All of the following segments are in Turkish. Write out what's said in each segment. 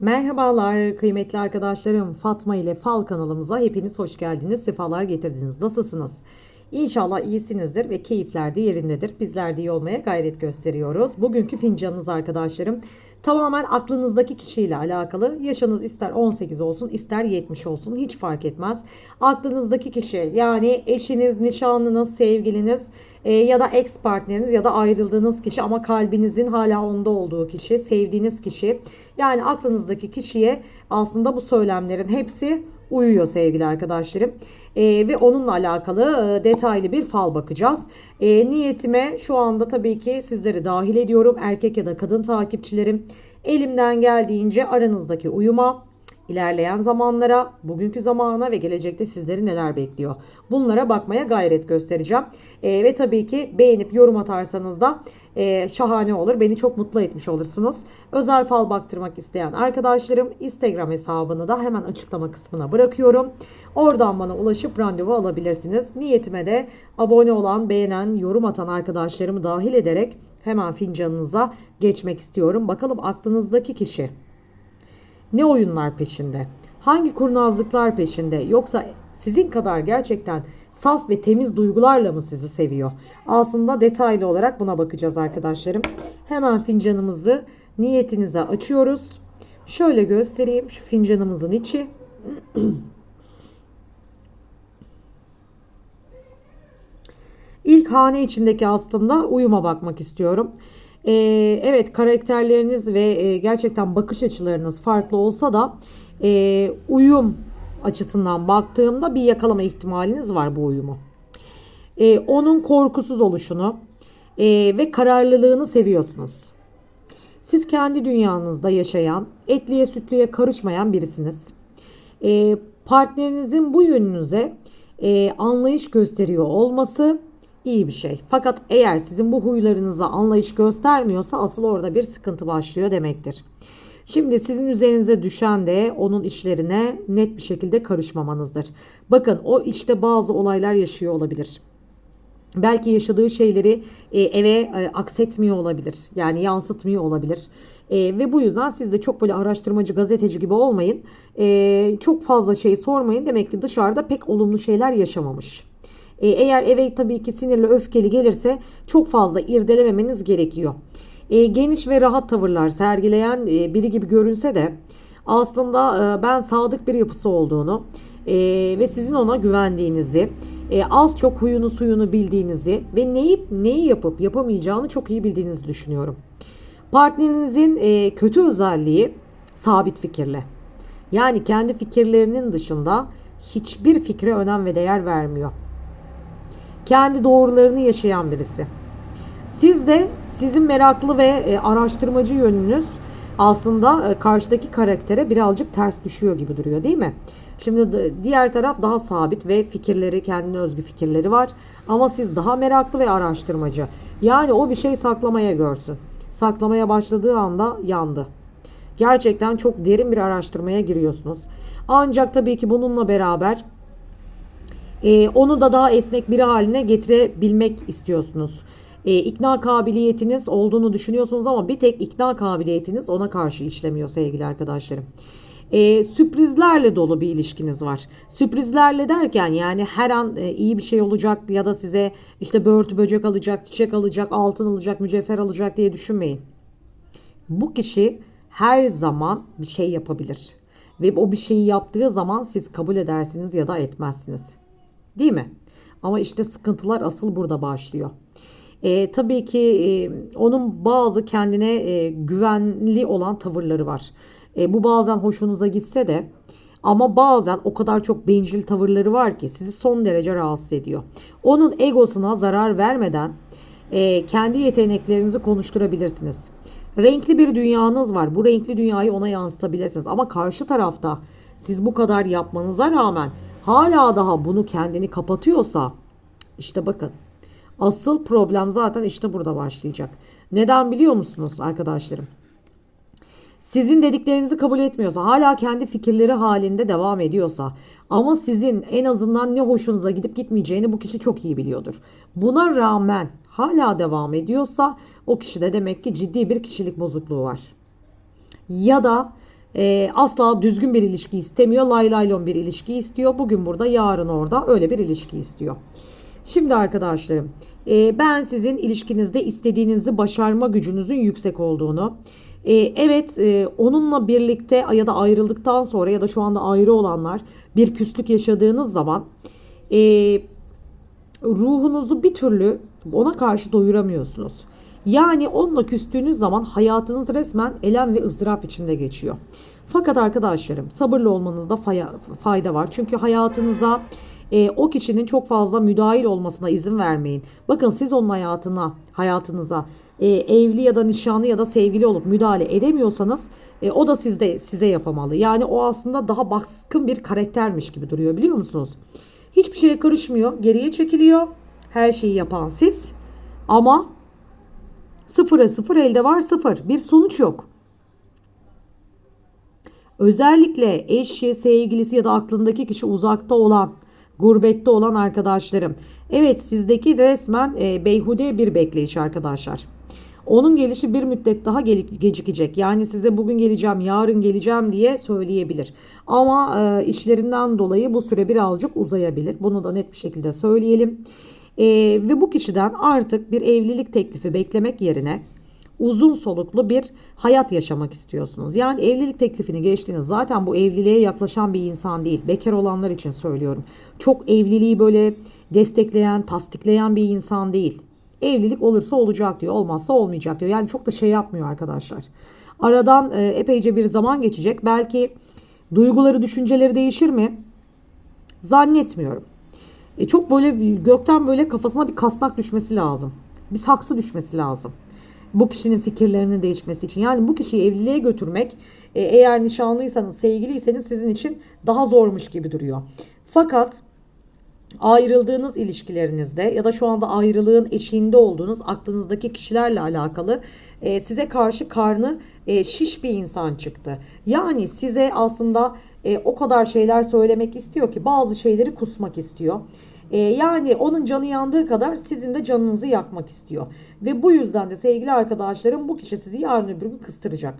Merhabalar kıymetli arkadaşlarım. Fatma ile Fal kanalımıza hepiniz hoş geldiniz. Sefalar getirdiniz. Nasılsınız? İnşallah iyisinizdir ve keyifler de yerindedir. Bizler de iyi olmaya gayret gösteriyoruz. Bugünkü fincanınız arkadaşlarım tamamen aklınızdaki kişiyle alakalı. Yaşınız ister 18 olsun ister 70 olsun hiç fark etmez. Aklınızdaki kişi yani eşiniz, nişanlınız, sevgiliniz e, ya da ex partneriniz ya da ayrıldığınız kişi ama kalbinizin hala onda olduğu kişi, sevdiğiniz kişi. Yani aklınızdaki kişiye aslında bu söylemlerin hepsi uyuyor sevgili arkadaşlarım. E, ve onunla alakalı e, detaylı bir fal bakacağız. E, niyetime şu anda tabii ki sizleri dahil ediyorum. Erkek ya da kadın takipçilerim. Elimden geldiğince aranızdaki uyuma, ilerleyen zamanlara, bugünkü zamana ve gelecekte sizleri neler bekliyor. Bunlara bakmaya gayret göstereceğim. E, ve tabii ki beğenip yorum atarsanız da e, şahane olur. Beni çok mutlu etmiş olursunuz. Özel fal baktırmak isteyen arkadaşlarım Instagram hesabını da hemen açıklama kısmına bırakıyorum. Oradan bana ulaşıp randevu alabilirsiniz. Niyetime de abone olan, beğenen, yorum atan arkadaşlarımı dahil ederek hemen fincanınıza geçmek istiyorum. Bakalım aklınızdaki kişi ne oyunlar peşinde? Hangi kurnazlıklar peşinde? Yoksa sizin kadar gerçekten saf ve temiz duygularla mı sizi seviyor? Aslında detaylı olarak buna bakacağız arkadaşlarım. Hemen fincanımızı niyetinize açıyoruz. Şöyle göstereyim şu fincanımızın içi. İlk hane içindeki aslında uyuma bakmak istiyorum. Ee, evet karakterleriniz ve e, gerçekten bakış açılarınız farklı olsa da e, uyum açısından baktığımda bir yakalama ihtimaliniz var bu uyumu. Ee, onun korkusuz oluşunu e, ve kararlılığını seviyorsunuz. Siz kendi dünyanızda yaşayan, etliye sütlüye karışmayan birisiniz. E, partnerinizin bu yönünüze e, anlayış gösteriyor olması iyi bir şey. Fakat eğer sizin bu huylarınıza anlayış göstermiyorsa asıl orada bir sıkıntı başlıyor demektir. Şimdi sizin üzerinize düşen de onun işlerine net bir şekilde karışmamanızdır. Bakın o işte bazı olaylar yaşıyor olabilir. Belki yaşadığı şeyleri e, eve e, aksetmiyor olabilir. Yani yansıtmıyor olabilir. E, ve bu yüzden siz de çok böyle araştırmacı, gazeteci gibi olmayın. E, çok fazla şey sormayın. Demek ki dışarıda pek olumlu şeyler yaşamamış. E, eğer eve tabii ki sinirli, öfkeli gelirse çok fazla irdelememeniz gerekiyor. E, geniş ve rahat tavırlar sergileyen e, biri gibi görünse de aslında e, ben sadık bir yapısı olduğunu e, ve sizin ona güvendiğinizi, e, az çok huyunu suyunu bildiğinizi ve neyi neyi yapıp yapamayacağını çok iyi bildiğinizi düşünüyorum. Partnerinizin e, kötü özelliği sabit fikirli. Yani kendi fikirlerinin dışında hiçbir fikre önem ve değer vermiyor. Kendi doğrularını yaşayan birisi. Siz de sizin meraklı ve e, araştırmacı yönünüz aslında e, karşıdaki karaktere birazcık ters düşüyor gibi duruyor değil mi? Şimdi diğer taraf daha sabit ve fikirleri kendine özgü fikirleri var. Ama siz daha meraklı ve araştırmacı. Yani o bir şey saklamaya görsün. Saklamaya başladığı anda yandı. Gerçekten çok derin bir araştırmaya giriyorsunuz. Ancak tabii ki bununla beraber e, onu da daha esnek biri haline getirebilmek istiyorsunuz. E, ikna kabiliyetiniz olduğunu düşünüyorsunuz ama bir tek ikna kabiliyetiniz ona karşı işlemiyor sevgili arkadaşlarım. E, sürprizlerle dolu bir ilişkiniz var. Sürprizlerle derken yani her an e, iyi bir şey olacak ya da size işte börtü böcek alacak, çiçek alacak, altın alacak, mücevher alacak diye düşünmeyin. Bu kişi her zaman bir şey yapabilir. Ve o bir şeyi yaptığı zaman siz kabul edersiniz ya da etmezsiniz. Değil mi? Ama işte sıkıntılar asıl burada başlıyor. E, tabii ki e, onun bazı kendine e, güvenli olan tavırları var. E, bu bazen hoşunuza gitse de ama bazen o kadar çok bencil tavırları var ki sizi son derece rahatsız ediyor. Onun egosuna zarar vermeden e, kendi yeteneklerinizi konuşturabilirsiniz. Renkli bir dünyanız var. Bu renkli dünyayı ona yansıtabilirsiniz. Ama karşı tarafta siz bu kadar yapmanıza rağmen hala daha bunu kendini kapatıyorsa işte bakın asıl problem zaten işte burada başlayacak. Neden biliyor musunuz arkadaşlarım? Sizin dediklerinizi kabul etmiyorsa, hala kendi fikirleri halinde devam ediyorsa ama sizin en azından ne hoşunuza gidip gitmeyeceğini bu kişi çok iyi biliyordur. Buna rağmen hala devam ediyorsa o kişide demek ki ciddi bir kişilik bozukluğu var. Ya da e, asla düzgün bir ilişki istemiyor. Lay laylon bir ilişki istiyor. Bugün burada yarın orada öyle bir ilişki istiyor. Şimdi arkadaşlarım e, ben sizin ilişkinizde istediğinizi başarma gücünüzün yüksek olduğunu e, evet e, onunla birlikte ya da ayrıldıktan sonra ya da şu anda ayrı olanlar bir küslük yaşadığınız zaman ruhunuzu bir türlü ona karşı doyuramıyorsunuz. Yani onunla küstüğünüz zaman hayatınız resmen elem ve ızdırap içinde geçiyor. Fakat arkadaşlarım sabırlı olmanızda fayda var. Çünkü hayatınıza e, o kişinin çok fazla müdahil olmasına izin vermeyin. Bakın siz onun hayatına, hayatınıza e, evli ya da nişanlı ya da sevgili olup müdahale edemiyorsanız e, o da sizde size yapamalı. Yani o aslında daha baskın bir karaktermiş gibi duruyor biliyor musunuz? Hiçbir şeye karışmıyor, geriye çekiliyor. Her şeyi yapan siz. Ama sıfıra sıfır elde var sıfır. Bir sonuç yok. Özellikle eşi, sevgilisi ya da aklındaki kişi uzakta olan, gurbette olan arkadaşlarım. Evet sizdeki resmen e, beyhude bir bekleyiş arkadaşlar. Onun gelişi bir müddet daha gecikecek. Yani size bugün geleceğim, yarın geleceğim diye söyleyebilir. Ama e, işlerinden dolayı bu süre birazcık uzayabilir. Bunu da net bir şekilde söyleyelim. E, ve bu kişiden artık bir evlilik teklifi beklemek yerine uzun soluklu bir hayat yaşamak istiyorsunuz. Yani evlilik teklifini geçtiğiniz zaten bu evliliğe yaklaşan bir insan değil. Bekar olanlar için söylüyorum. Çok evliliği böyle destekleyen, tasdikleyen bir insan değil. Evlilik olursa olacak diyor, olmazsa olmayacak diyor. Yani çok da şey yapmıyor arkadaşlar. Aradan e, epeyce bir zaman geçecek. Belki duyguları, düşünceleri değişir mi? Zannetmiyorum. E, çok böyle gökten böyle kafasına bir kasnak düşmesi lazım. Bir saksı düşmesi lazım bu kişinin fikirlerinin değişmesi için. Yani bu kişiyi evliliğe götürmek e, eğer nişanlıysanız, sevgiliyseniz sizin için daha zormuş gibi duruyor. Fakat ayrıldığınız ilişkilerinizde ya da şu anda ayrılığın eşiğinde olduğunuz aklınızdaki kişilerle alakalı e, size karşı karnı e, şiş bir insan çıktı. Yani size aslında e, o kadar şeyler söylemek istiyor ki bazı şeyleri kusmak istiyor. E, yani onun canı yandığı kadar sizin de canınızı yakmak istiyor. Ve bu yüzden de sevgili arkadaşlarım bu kişi sizi yarın öbür gün kıstıracak.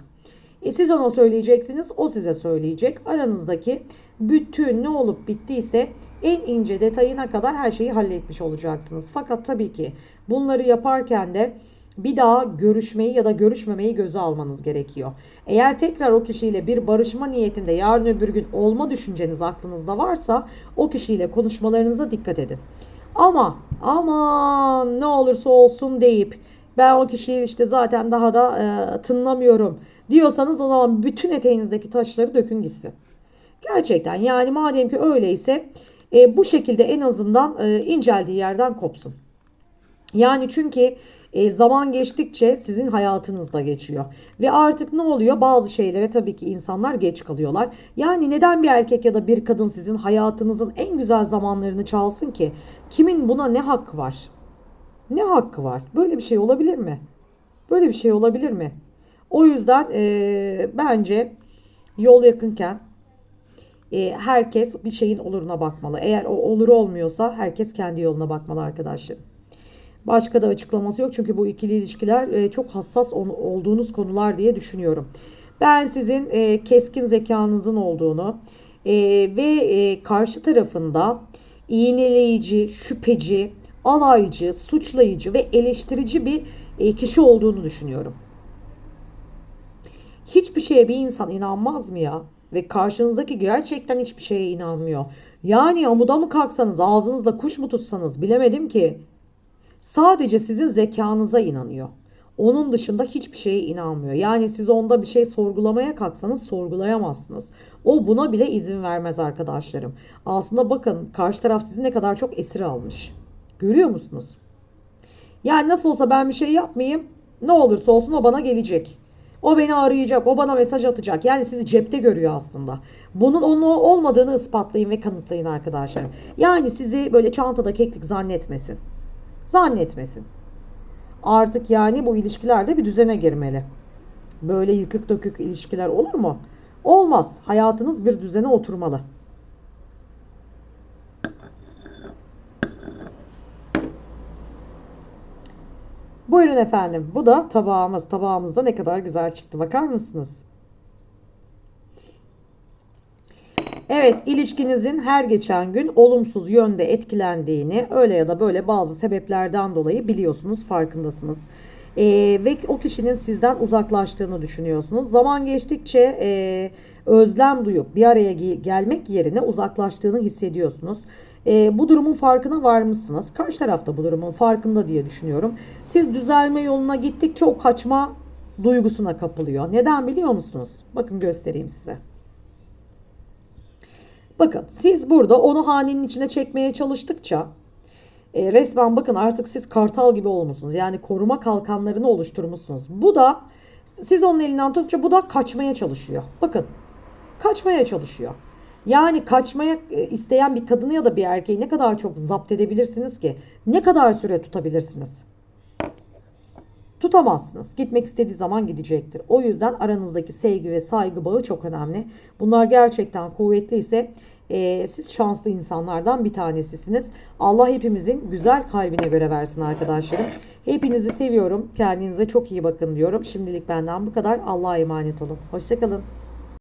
E siz ona söyleyeceksiniz, o size söyleyecek. Aranızdaki bütün ne olup bittiyse en ince detayına kadar her şeyi halletmiş olacaksınız. Fakat tabii ki bunları yaparken de bir daha görüşmeyi ya da görüşmemeyi göze almanız gerekiyor. Eğer tekrar o kişiyle bir barışma niyetinde yarın öbür gün olma düşünceniz aklınızda varsa o kişiyle konuşmalarınıza dikkat edin. Ama aman ne olursa olsun deyip ben o kişiyi işte zaten daha da e, tınlamıyorum diyorsanız o zaman bütün eteğinizdeki taşları dökün gitsin. Gerçekten yani madem ki öyleyse e, bu şekilde en azından e, inceldiği yerden kopsun. Yani çünkü e, zaman geçtikçe sizin hayatınızda geçiyor. Ve artık ne oluyor? Bazı şeylere tabii ki insanlar geç kalıyorlar. Yani neden bir erkek ya da bir kadın sizin hayatınızın en güzel zamanlarını çalsın ki? Kimin buna ne hakkı var? Ne hakkı var? Böyle bir şey olabilir mi? Böyle bir şey olabilir mi? O yüzden e, bence yol yakınken e, herkes bir şeyin oluruna bakmalı. Eğer o olur olmuyorsa herkes kendi yoluna bakmalı arkadaşlar. Başka da açıklaması yok çünkü bu ikili ilişkiler e, çok hassas olduğunuz konular diye düşünüyorum. Ben sizin e, keskin zekanızın olduğunu e, ve karşı tarafında iğneleyici, şüpheci, alaycı, suçlayıcı ve eleştirici bir kişi olduğunu düşünüyorum. Hiçbir şeye bir insan inanmaz mı ya? Ve karşınızdaki gerçekten hiçbir şeye inanmıyor. Yani amuda mı kalksanız, ağzınızda kuş mu tutsanız bilemedim ki. Sadece sizin zekanıza inanıyor. Onun dışında hiçbir şeye inanmıyor. Yani siz onda bir şey sorgulamaya kalksanız sorgulayamazsınız. O buna bile izin vermez arkadaşlarım. Aslında bakın karşı taraf sizi ne kadar çok esir almış. Görüyor musunuz? Yani nasıl olsa ben bir şey yapmayayım. Ne olursa olsun o bana gelecek. O beni arayacak, o bana mesaj atacak. Yani sizi cepte görüyor aslında. Bunun onun olmadığını ispatlayın ve kanıtlayın arkadaşlarım. Yani sizi böyle çantada keklik zannetmesin. Zannetmesin. Artık yani bu ilişkilerde bir düzene girmeli. Böyle yıkık dökük ilişkiler olur mu? Olmaz. Hayatınız bir düzene oturmalı. Buyurun efendim. Bu da tabağımız. Tabağımızda ne kadar güzel çıktı. Bakar mısınız? Evet, ilişkinizin her geçen gün olumsuz yönde etkilendiğini öyle ya da böyle bazı sebeplerden dolayı biliyorsunuz, farkındasınız. Ee, ve o kişinin sizden uzaklaştığını düşünüyorsunuz. Zaman geçtikçe e, özlem duyup bir araya ge- gelmek yerine uzaklaştığını hissediyorsunuz. Ee, bu durumun farkına varmışsınız. Karşı taraf da bu durumun farkında diye düşünüyorum. Siz düzelme yoluna gittikçe o kaçma duygusuna kapılıyor. Neden biliyor musunuz? Bakın göstereyim size. Bakın siz burada onu hanenin içine çekmeye çalıştıkça e, resmen bakın artık siz kartal gibi olmuşsunuz. Yani koruma kalkanlarını oluşturmuşsunuz. Bu da siz onun elinden tuttukça bu da kaçmaya çalışıyor. Bakın kaçmaya çalışıyor. Yani kaçmaya e, isteyen bir kadını ya da bir erkeği ne kadar çok zapt edebilirsiniz ki? Ne kadar süre tutabilirsiniz? Tutamazsınız. Gitmek istediği zaman gidecektir. O yüzden aranızdaki sevgi ve saygı bağı çok önemli. Bunlar gerçekten kuvvetliyse e, siz şanslı insanlardan bir tanesisiniz. Allah hepimizin güzel kalbine göre versin arkadaşlarım. Hepinizi seviyorum. Kendinize çok iyi bakın diyorum. Şimdilik benden bu kadar. Allah'a emanet olun. Hoşçakalın.